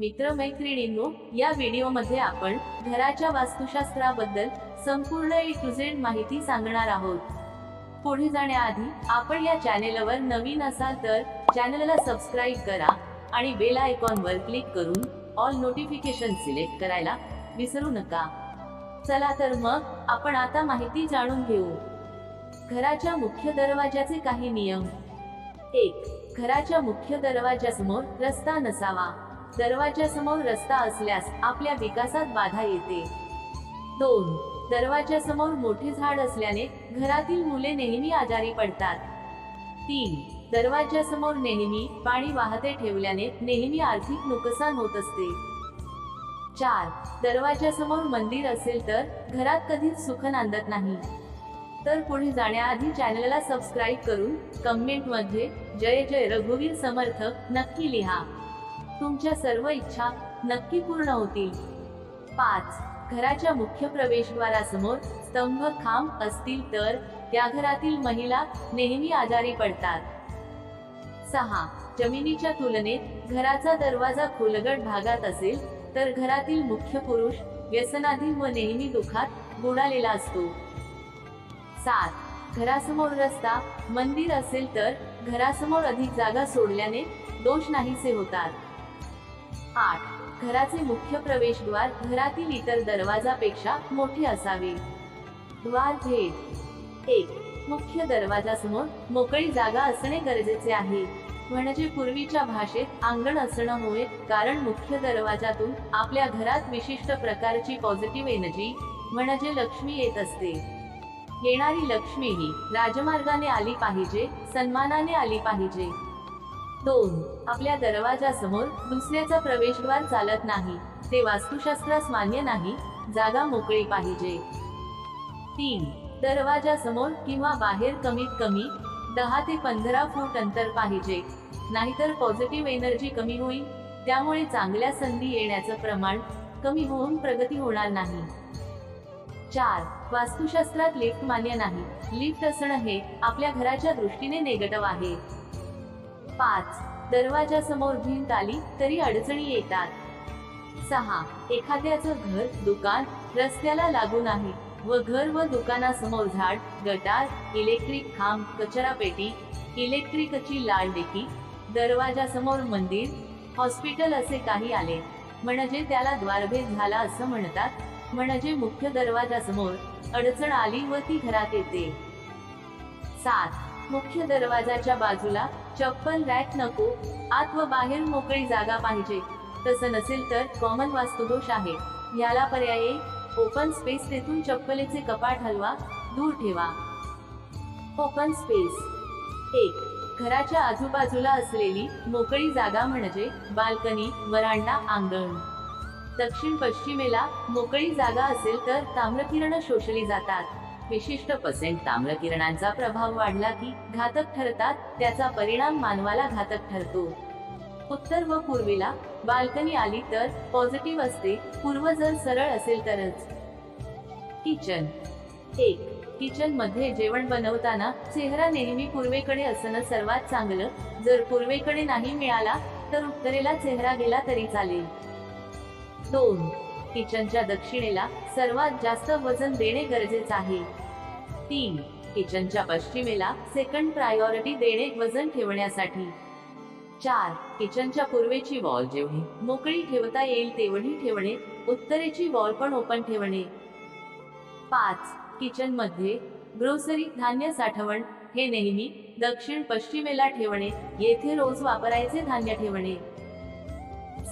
मित्रमैत्रिणींनो या व्हिडिओमध्ये आपण घराच्या वास्तुशास्त्राबद्दल संपूर्ण ए टू झेड माहिती सांगणार आहोत. पुढे जाण्याआधी आपण या चॅनेलवर नवीन असाल तर चॅनलला सबस्क्राईब करा आणि बेल आयकॉनवर क्लिक करून ऑल नोटिफिकेशन सिलेक्ट करायला विसरू नका. चला तर मग आपण आता माहिती जाणून घेऊ. घराच्या मुख्य दरवाजाचे काही नियम. एक घराच्या मुख्य दरवाजासमोर रस्ता नसावा. दरवाजासमोर रस्ता असल्यास आपल्या विकासात बाधा येते. दोन दरवाजासमोर मोठे झाड असल्याने घरातील मुले नेहमी आजारी पडतात. तीन दरवाजासमोर नेहमी पाणी वाहते ठेवल्याने नेहमी आर्थिक नुकसान होत असते. चार दरवाजासमोर मंदिर असेल तर घरात कधीच सुख नांदत नाही. तर पुढे जाण्याआधी चॅनलला सबस्क्राईब करून कमेंटमध्ये जय जय रघुवीर समर्थ नक्की लिहा. तुमच्या सर्व इच्छा नक्की पूर्ण होतील. पाच घराच्या मुख्य प्रवेशद्वारासमोर स्तंभ खांब असतील तर त्या घरातील महिला नेहमी आजारी पडतात. सहा जमिनीच्या तुलनेत घराचा दरवाजा खोलगट भागात असेल तर घरातील मुख्य पुरुष व्यसनाधीन व नेहमी दुखात बुडालेला असतो. सात घरासमोर रस्ता मंदिर असेल तर घरासमोर अधिक जागा सोडल्याने दोष नाहीसे होतात. आठ. घराचे मुख्य प्रवेशद्वार घरातील इतर दरवाजापेक्षा मोठे असावे. द्वार भेद. एक. मुख्य दरवाजासमोर मोकळी जागा असणे गरजेचे आहे. म्हणजे पूर्वीच्या भाषेत अंगण असणं होय कारण मुख्य दरवाजातून आपल्या घरात विशिष्ट प्रकारची पॉझिटिव्ह एनर्जी म्हणजे लक्ष्मी येत असते. येणारी लक्ष्मी ही राजमार्गाने आली पाहिजे सन्मानाने आली पाहिजे. दोन आपल्या दरवाजासमोर दुसऱ्याचा प्रवेशद्वार चालत नाही. ते वास्तुशास्त्रास मान्य नाही. जागा मोकळी पाहिजे. तीन दरवाजासमोर किंवा बाहेर कमीत कमी दहा ते पंधरा फूट अंतर पाहिजे. नाहीतर पॉझिटिव्ह एनर्जी कमी होईल. त्यामुळे चांगल्या संधी येण्याचं प्रमाण कमी होऊन प्रगती होणार नाही. चार वास्तुशास्त्रात लिफ्ट मान्य नाही. लिफ्ट असणं हे आपल्या घराच्या दृष्टीने नेगेटिव्ह आहे. पाच. दरवाजासमोर भिंत आली तरी अडचणी येतात. सहा. एखाद्याचं घर दुकान रस्त्याला लागून आहे व घर व दुकानासमोर झाड गटार इलेक्ट्रिक खांब कचरा पेटी इलेक्ट्रिकची लाल डेकी दरवाजासमोर मंदिर हॉस्पिटल असे काही आले. म्हणजे त्याला द्वारभेद झाला असं म्हणतात. म्हणजे मुख्य दरवाजासमोर अडचण आली व ती घरात येते. सात. मुख्य दरवाजाच्या बाजूला चप्पल रॅक नको आत व बाहेर मोकळी जागा पाहिजे. तसं नसेल तर कॉमन वास्तुदोष आहे. याला पर्याय ओपन स्पेस तेथून चप्पलेचे कपाट हलवा दूर ठेवा. ओपन स्पेस एक घराच्या आजूबाजूला असलेली मोकळी जागा म्हणजे बाल्कनी वरांडा आंगण. दक्षिण पश्चिमेला मोकळी जागा असेल तर ताम्रकिरण शोषली जातात. विशिष्ट पर्सेंट ताम्रकिरणांचा प्रभाव वाढला की घातक ठरतात त्याचा परिणाम मानवाला घातक ठरतो. उत्तर व पूर्वेला बाल्कनी आली तर पॉझिटिव्ह असते पूर्व जर सरळ असेल तरच. किचन एक किचनमध्ये जेवण बनवताना चेहरा नेहमी पूर्वेकडे असणं सर्वात चांगलं. जर पूर्वेकडे नाही मिळाला तर उत्तरेला चेहरा गेला तरी चालेल. दोन किचनच्या दक्षिणेला सर्वात जास्त वजन देणे गरजेचं आहे. तीन किचनच्या पश्चिमेला सेकंड प्रायोरिटी देणे वजन ठेवण्यासाठी. चार किचनच्या पूर्वेची वॉल जेवढी मोकळी ठेवता येईल तेवढी ठेवणे उत्तरेची वॉल पण ओपन ठेवणे. पाच किचनमध्ये ग्रोसरी धान्य साठवण हे नेहमी दक्षिण पश्चिमेला ठेवणे येथे रोज वापरायचे धान्य ठेवणे.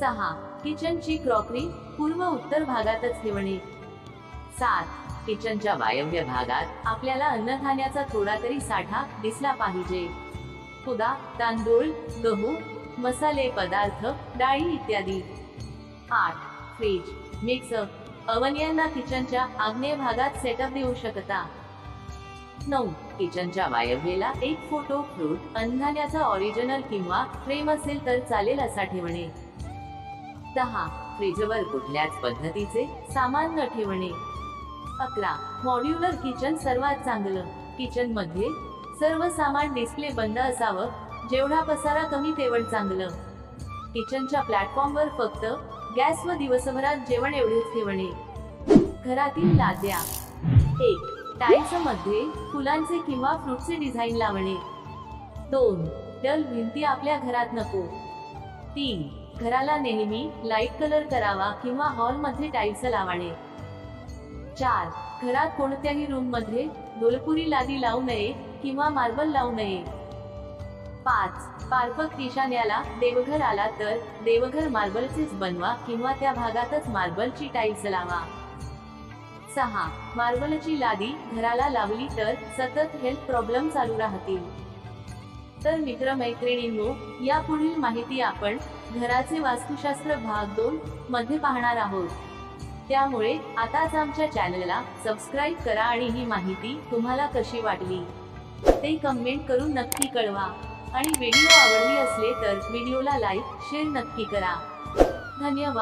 सहा किचनची क्रॉकरी पूर्व उत्तर भागातच ठेवणे. सात किचनच्या वायव्य भागात आपल्याला अन्नधान्याचा थोडा तरी साठा दिसला पाहिजे. खुदा तांदूळ गहू मसाले पदार्थ डाळी इत्यादी. आठ फ्रीज मिक्सर अवन यांना किचनच्या आग्नेय भागात सेटअप देऊ शकता. नऊ किचनच्या वायव्येला एक फोटो फ्रूट अन्नधान्याचा ऑरिजिनल किंवा फ्रेम असेल तर चालेल असा ठेवणे. दहा फ्रीजवर कुठल्याच पद्धतीचे सामान न ठेवणे. अकरा. मॉड्युलर किचन सर्वात चांगलं. किचनमध्ये सर्व सामान डिस्प्ले बंद असावं जेवढा पसारा कमी तेवढ चांगलं. किचनच्या प्लॅटफॉर्मवर फक्त गॅस व दिवसभरात जेवण एवढेच ठेवणे. घरातील लाद्या. एक. टाईल्समध्ये फुलांचे किंवा फ्रूटचे डिझाईन लावणे. दोन. डल भिंती आपल्या घरात नको. तीन. घराला नेहमी लाइट कलर करावा किंवा हॉलमध्ये टाईल्स लावाणे. चार घरात कोणत्याही रूममध्ये डोलपुरी लादी लावू नये किंवा मार्बल लावू नये. पाच पारपक ईशान्याला देवघर आला तर देवघर मार्बलचेच बनवा किंवा त्या भागातच मार्बलची टाईल्स लावा. सहा मार्बलची लादी घराला लावली तर सतत हेल्थ प्रॉब्लेम चालू राहतील. तर मित्र मैत्रिणींनो माहिती आपण घराचे वास्तुशास्त्र भाग दोन मध्ये पाहणार आहोत. त्यामुळे आताच आमच्या चॅनलला सबस्क्राईब करा आणि ही माहिती तुम्हाला कशी वाटली ते कमेंट करून नक्की कळवा. आणि व्हिडिओ आवडली असले तर व्हिडिओला लाईक शेअर नक्की करा. धन्यवाद.